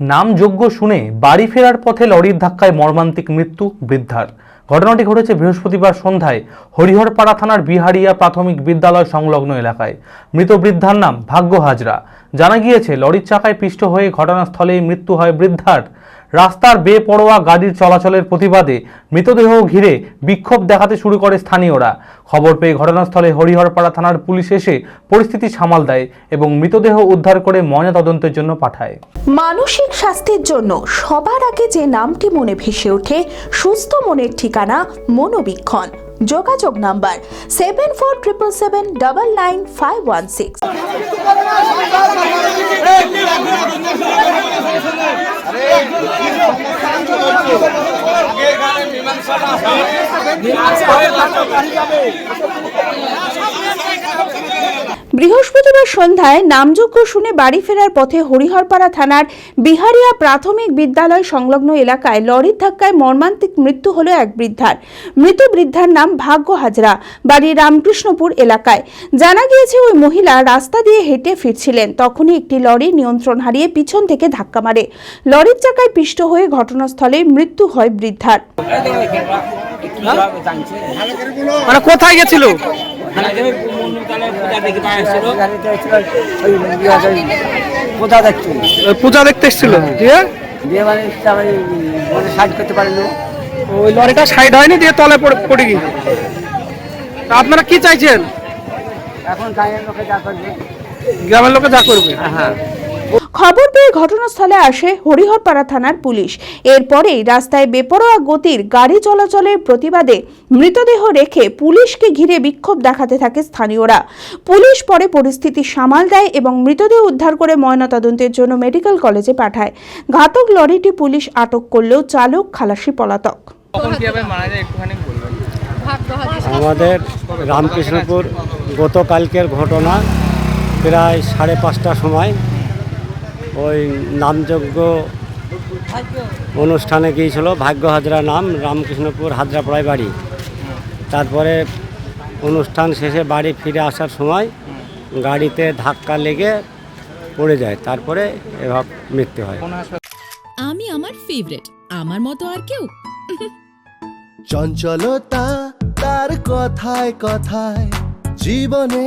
নামযোগ্য শুনে বাড়ি ফেরার পথে লরির ধাক্কায় মর্মান্তিক মৃত্যু বৃদ্ধার। ঘটনাটি ঘটেছে বৃহস্পতিবার সন্ধ্যায় হরিহরপাড়া থানার বিহারিয়া প্রাথমিক বিদ্যালয় সংলগ্ন এলাকায়। মৃত বৃদ্ধার নাম ভাগ্য হাজরা। জানা গিয়েছে, লরির চাকায় পিষ্ট হয়ে ঘটনাস্থলেই মৃত্যু হয় বৃদ্ধার। রাস্তার বেপরোয়া গাড়ির চলাচলের প্রতিবাদে মৃতদেহ ঘিরে বিক্ষোভ দেখাতে শুরু করে স্থানীয়রা। খবর পেয়ে ঘটনাস্থলে হরিহরপাড়া থানার পুলিশ এসে পরিস্থিতি সামাল দেয় এবং মৃতদেহ উদ্ধার করে ময়নাতদন্তের জন্য পাঠায়। মানসিক স্বাস্থ্যের জন্য সবার আগে যে নামটি মনে ভেসে ওঠে সুস্থ মনের ঠিকানা মনোবীক্ষণ। যোগাযোগ number seven four triple seven double nine five one six. মীমাংসা বৃহস্পতিবার সন্ধ্যায় নামযোগ্য শুনে বাড়ি ফেরার পথে হরিহরপাড়া থানার বিহারিয়া প্রাথমিক বিদ্যালয় সংলগ্ন এলাকায় লরির ধাক্কায় মর্মান্তিক মৃত্যু হলো এক বৃদ্ধার। মৃত বৃদ্ধার নাম ভাগ্য হাজরা, বাড়ি রামকৃষ্ণপুর এলাকায়। জানা গিয়েছে ওই মহিলা রাস্তা দিয়ে হেঁটে ফিরছিলেন। তখনই একটি লরি নিয়ন্ত্রণ হারিয়ে পিছন থেকে ধাক্কা মারে। লরির চাকায় পিষ্ট হয়ে ঘটনাস্থলে মৃত্যু হয় বৃদ্ধার। কোথায় গেছিল? কোথা দেখছি ওই পূজা দেখতে। এসেছিল? দিয়ে? দিয়ে মানে আমি মানে সাইড করতে পারেনি। ওই লরিটা সাইড হয়নি দিয়ে তলে পড়ে পড়ে গিয়েছে তা আপনারা কি চাইছেন? এখন গ্রামের লোকে যা করবে। গ্রামের লোকে যা করবে। হ্যাঁ। খবর পেয়ে ঘটনাস্থলে আসে হরিহরপাড়া থানার পুলিশ। এরপরেই রাস্তায় বেপরোয়া গতির গাড়ি চলাচলের প্রতিবাদে মৃতদেহ রেখে পুলিশকে ঘিরে বিক্ষোভ দেখাতে থাকে স্থানীয়রা। পুলিশ পরে পরিস্থিতি সামাল দেয় এবং মৃতদেহ উদ্ধার করে ময়নাতদন্তের জন্য মেডিকেল কলেজে পাঠায়। ঘাতক লরিটি পুলিশ আটক করলেও চালক খালাসি পলাতক। আমাদের রামকৃষ্ণপুর গতকালকের ঘটনা প্রায় সাড়ে পাঁচটার সময় ওই নামযজ্ঞ অনুষ্ঠানে গিয়েছিল ভাগ্য হাজরা নাম রামকৃষ্ণপুর হাজরাপাড়ায় বাড়ি। তারপরে অনুষ্ঠান শেষে বাড়ি ফিরে আসার সময় গাড়িতে ধাক্কা লেগে পড়ে যায় তারপরে এভাবে মৃত্যু হয়। আমি আমার ফেভারিট আমার মতো আর কেউ। চঞ্চলতা তার কথায় কথায় জীবনে